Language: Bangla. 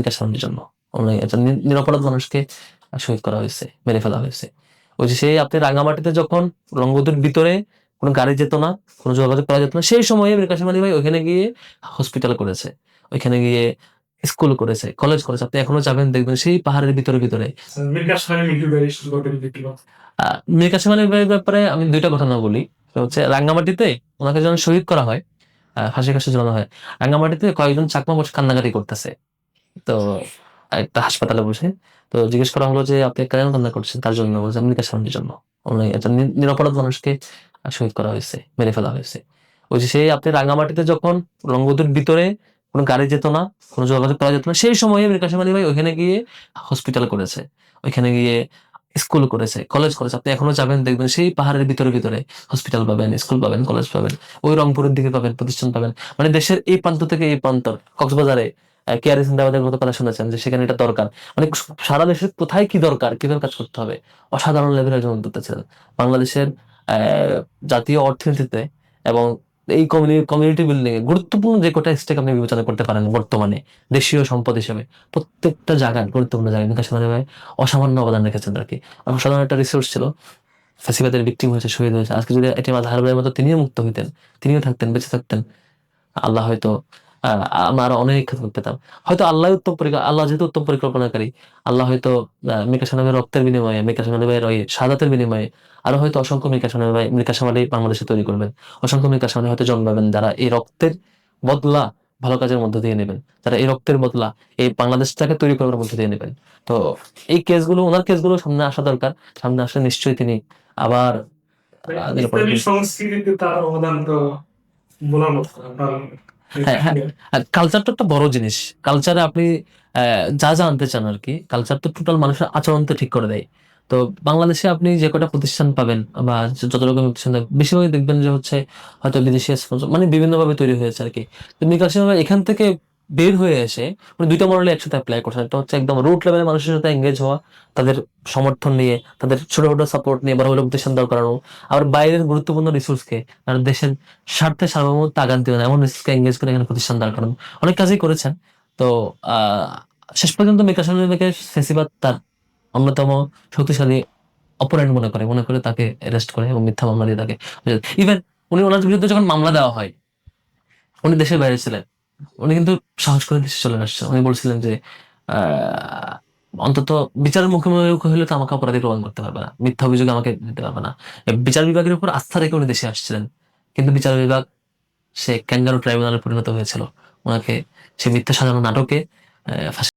বিকাশ সাধনের জন্য। একটা নিরপরাধ মানুষকে শহীদ করা হয়েছে মেরে ফেলা হয়েছে। ওই যে সেই আপনি রাঙামাটিতে যখন রঙ্গতুর ভিতরে কোনো গাড়ি যেত না কোনো যোগাযোগ করা যেত না সেই সময়ে মীর কাসিম আলী ভাই ওইখানে গিয়ে হসপিটাল করেছে। ওইখানে গিয়ে স্কুল করেছে কলেজ করেছে। আপনি এখনও যাবেন দেখবেন সেই পাহাড়ের ভিতরে ভিতরে। মীর কাসিম আলী ভাইয়ের ব্যাপারে আমি দুইটা ঘটনা বলি। হচ্ছে রাঙ্গামাটিতে ওনাকে যখন শহীদ করা হয় ফাঁসি কাছে ঝুলানো হয়। রাঙ্গামাটিতে কয়েকজন চাকমা বসে কান্নাকাটি করতেছে। তো একটা হাসপাতালে বসে। তো জিজ্ঞেস করা হলো যে, আপনি কেন কান্না করছেন? তার জন্য? বলছে মীর কাসিম আলীর জন্য। একটা মানুষকে শহীদ করা হয়েছে, মেরে ফেলা হয়েছে। ওই যে সেই আপনি রাঙ্গামাটিতে যখন রঙ্গতুর ভিতরে কোনো গাড়ি যেত না, কোনো যোগাযোগ করা যেত না, সেই সময়ে মীর কাসিম আলী ভাই ওইখানে গিয়ে হসপিটাল করেছে। ওইখানে গিয়ে স্কুল করেছে কলেজ করেছে। আপনি এখনও যাবেন, দেখবেন সেই পাহাড়ের ভিতরে ভিতরে হসপিটাল পাবেন স্কুল পাবেন কলেজ পাবেন, ওই রংপুরের দিকে পাবেন, প্রতিষ্ঠান পাবেন। মানে দেশের এই প্রান্ত থেকে এই প্রান্ত, কক্সবাজারে কেয়ারি সিন্দাবাদের মতো কথা শুনেছেন যে সেখানে এটা দরকার। মানে সারা দেশে কোথায় কি দরকার, কীভাবে কাজ করতে হবে? অসাধারণ লেভেলের উদ্যোক্তা ছিলেন। বাংলাদেশের জাতীয় অর্থনীতিতে এবং এই কমিউনিটি বিল্ডিং এ গুরুত্বপূর্ণ যে কটা স্টেক আপনি বিবেচনা করতে পারেন বর্তমানে, দেশীয় সম্পদ হিসেবে, প্রত্যেকটা জায়গায় গুরুত্বপূর্ণ জায়গায় বিকাশ ভাই অসামান্য অবদান রেখেছেন আর কি। অসাধারণ একটা রিসোর্স ছিল, ফ্যাসিবাদের ভিক্টিম হয়েছে, শহীদ হয়েছে। আজকে যদি এটি মাঝহার ভাইয়ের মতো তিনিও মুক্ত হইতেন, তিনিও থাকতেন, বেঁচে থাকতেন, আল্লাহ হয়তো আমরা আরও অনেক খেদমত পেতাম। হয়তো আল্লাহ উত্তম পরিকল্পনা আল্লাহ যেহেতু উত্তম পরিকল্পনাকারী আল্লাহ হয়তো মিকা সানামের রক্তের বিনিময়ে মিকা সানামের ভাইয়ের ওই শাহাদাতের বিনিময়ে আরও হয়তো অসংখ্য মিকা সানামের ভাই মিকা সামালি বাংলাদেশে তৈরি করবেন। অসংখ্য মিকা সামালি হয়তো জন্মাবেন যারা এই রক্তের বদলা ভালো কাজের মধ্য দিয়ে নেবেন। তারা এই রক্তের বদলা এই বাংলাদেশটাকে তৈরি করার মধ্যে দিয়ে নেবেন। তো এই কেসগুলো ওনার কেসগুলো সামনে আসা দরকার। সামনে আসলে নিশ্চয়ই তিনি আবার সংস্কৃতিতে তার অবদান তো বলার মতো তার- হ্যাঁ, হ্যাঁ। কালচার তো একটা বড় জিনিস। কালচারে আপনি আহ, যা যা আনতে চান আর কি কালচার তো টোটাল মানুষের আচরণ তো ঠিক করে দেয়। তো বাংলাদেশে আপনি যে কটা প্রতিষ্ঠান পাবেন বা যত রকম প্রতিষ্ঠান বেশিরভাগই দেখবেন যে হচ্ছে হয়তো বিদেশি মানে বিভিন্নভাবে তৈরি হয়েছে আর কি তো মিকাল এখান থেকে বের হয়ে এসে উনি দুইটা মডেলে একসাথে অ্যাপ্লাই করছেন একটা হচ্ছে একদম রুট লেভেলের মানুষের সাথে এঙ্গেজ হওয়া, তাদের সমর্থন নিয়ে, তাদের ছোট ছোট সাপোর্ট নিয়ে, বড় বড় প্রতিষ্ঠান দাঁড় করানো, আবার বাইরের গুরুত্বপূর্ণ রিসোর্সকে কারণ দেশের স্বার্থে সার্বভৌমত্ব আগান দিবেন এমন রিসোর্সকে এঙ্গেজ করে এখানে প্রতিষ্ঠান দাঁড় করানো। অনেক কাজই করেছেন। তো শেষ পর্যন্ত মিকা সিংহকে ফেসিবাদ তার অন্যতম শক্তিশালী অপরায়ণ মনে করে মনে করে তাকে অ্যারেস্ট করে এবং মিথ্যা মামলা দিয়ে তাকে ইভেন উনি ওনার বিরুদ্ধে যখন মামলা দেওয়া হয়, উনি দেশের বাইরে ছিলেন। উনি কিন্তু সাহস করে দেশে চলে আসছে। উনি বলছিলেন যে অন্তত বিচারের মুখোমুখি হলে তো আমাকে অপরাধী প্রমাণ করতে পারবে না। মিথ্যা অভিযোগ আমাকে দিতে পারবে না। বিচার বিভাগের উপর আস্থা রেখে উনি দেশে আসছিলেন। কিন্তু বিচার বিভাগ সে ক্যাঙ্গারু ট্রাইব্যুনালে পরিণত হয়েছিল। ওনাকে সে মিথ্যা সাজানো নাটকে ফাঁসি